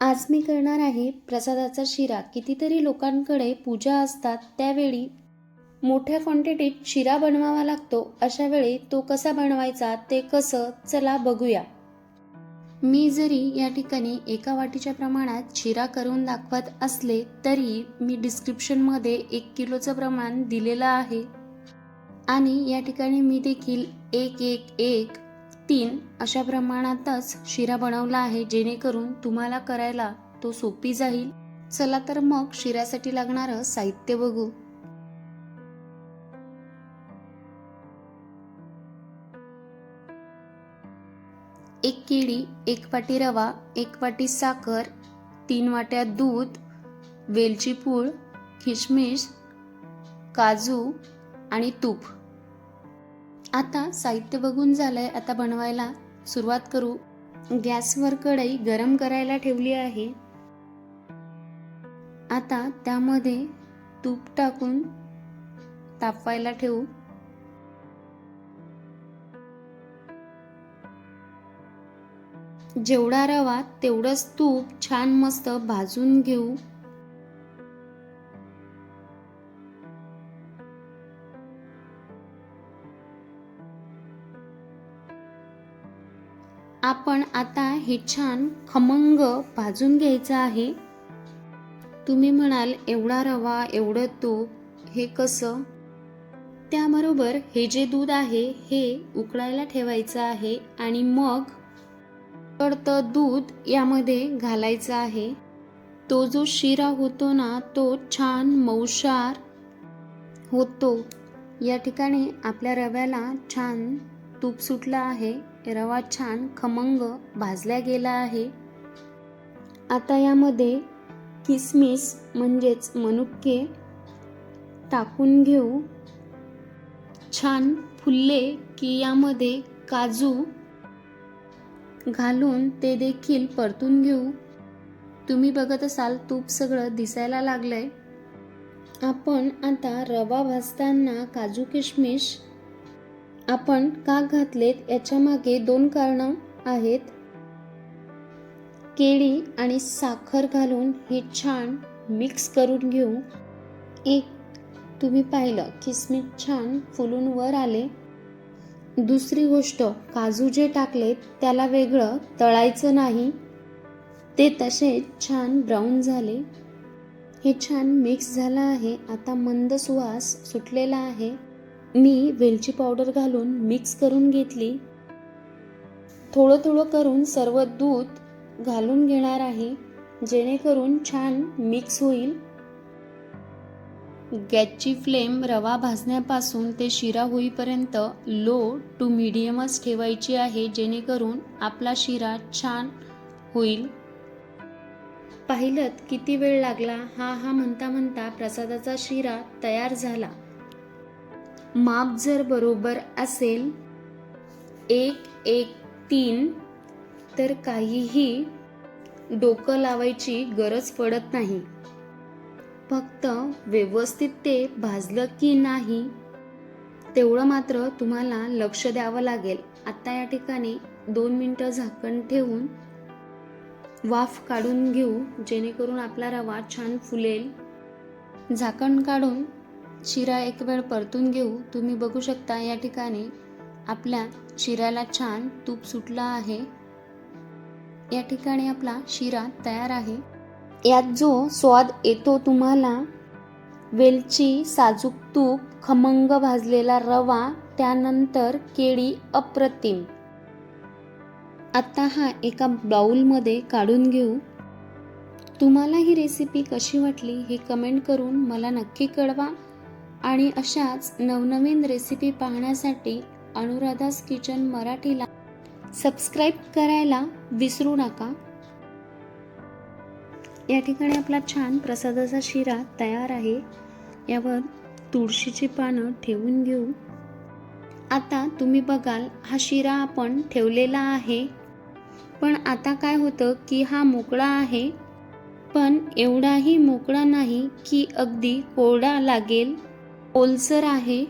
आज मी करणार आहे प्रसादाचा शिरा. कितीतरी लोकांकडे पूजा असतात त्यावेळी मोठ्या क्वांटिटीत शिरा बनवावा लागतो. अशा वेळी तो कसा बनवायचा ते कसं चला बघूया. मी जरी या ठिकाणी एका वाटीच्या प्रमाणात शिरा करून दाखवत असले तरी मी डिस्क्रिप्शनमध्ये एक किलोचं प्रमाण दिलेलं आहे. आणि या ठिकाणी मी देखील एक एक एक तीन अशा प्रमाणातच शिरा बनवला आहे जेणेकरून तुम्हाला करायला तो सोपी जाईल. चला तर मग शिऱ्यासाठी लागणारं साहित्य बघू. एक केळी एक वाटी रवा एक वाटी साखर तीन वाट्या दूध वेलची पूळ किशमिश काजू आणि तूप. आता साहित्य बघून झालंय आता बनवायला सुरुवात करू. गॅसवर कढई गरम करायला ठेवली आहे. आता त्यामध्ये तूप टाकून तापवायला ठेवू. जेवढा रवा तेवढंच तूप छान मस्त भाजून घेऊ. आपण आता हे छान खमंग भाजून घ्यायचं आहे. तुम्ही म्हणाल एवढा रवा एवढं तूप हे कसं? त्याबरोबर हे जे दूध आहे हे उकळायला ठेवायचं आहे आणि मग कडतं दूध यामध्ये घालायचं आहे. तो जो शिरा होतो ना तो छान मऊशार होतो. या ठिकाणी आपल्या रव्याला छान तूप सुटलं आहे रवा छान खमंग भाजला गेला आहे. आता यामध्ये किसमिस म्हणजेच मनुके टाकून घेऊ. छान फुलले की यामध्ये काजू घालून ते देखील परतून घेऊ. तुम्ही बघत असाल तूप सगळं दिसायला लागलंय. आपण आता रवा भाजताना काजू किशमिश आपण का घातलेत याच्या मागे दोन कारणं आहेत. केळी आणि साखर घालून हे छान मिक्स करून घेऊ. एक तुम्ही पाहिलं किसमिस छान फुलून वर आले. दुसरी गोष्ट काजू जे टाकलेत त्याला वेगळं तळायचं नाही. ते तसे छान ब्राऊन झाले. हे छान मिक्स झालं आहे. आता मंद सुवास सुटलेला आहे. मी वेलची पावडर घालून मिक्स करून घेतली. थोडं थोडं करून सर्व दूध घालून घेणार आहे जेणेकरून छान मिक्स होईल. गॅसची फ्लेम रवा भाजण्यापासून ते शिरा होईपर्यंत लो टू मिडियमच ठेवायची आहे जेणेकरून आपला शिरा छान होईल. पाहिलं किती वेळ लागला? हा हा म्हणता म्हणता प्रसादाचा शिरा तयार झाला. माप जर बरोबर असेल एक एक तीन तर काहीही डोकं लावायची गरज पडत नाही. फक्त व्यवस्थित ते भाजलं की नाही तेवढं मात्र तुम्हाला लक्ष द्यावं लागेल. आता या ठिकाणी दोन मिनटं झाकण ठेवून वाफ काढून घेऊ जेणेकरून आपला रवा छान फुलेल. झाकण काढून शिरा एक वेळ परतून घेऊ. तुम्ही बघू शकता या ठिकाणी आपल्या शिऱ्याला छान तूप सुटला आहे. या ठिकाणी आपला शिरा तयार आहे. यात जो स्वाद येतो तुम्हाला वेलची साजूक तूप खमंग भाजलेला रवा त्यानंतर केळी अप्रतिम. आता हा एका बाऊलमध्ये काढून घेऊ. तुम्हाला ही रेसिपी कशी वाटली हे कमेंट करून मला नक्की कळवा. आणि अशाच नवनवीन रेसिपी पाहण्यासाठी अनुराधास किचन मराठीला सबस्क्राईब करायला विसरू नका. या ठिकाणी आपला छान प्रसादाचा शिरा तयार आहे. यावर तुळशीची पानं ठेवून घेऊ. आता तुम्ही बघाल हा शिरा आपण ठेवलेला आहे. पण आता काय होतं की हा मोकळा आहे. पण एवढाही मोकळा नाही की अगदी कोरडा लागेल. ओलसर आहे.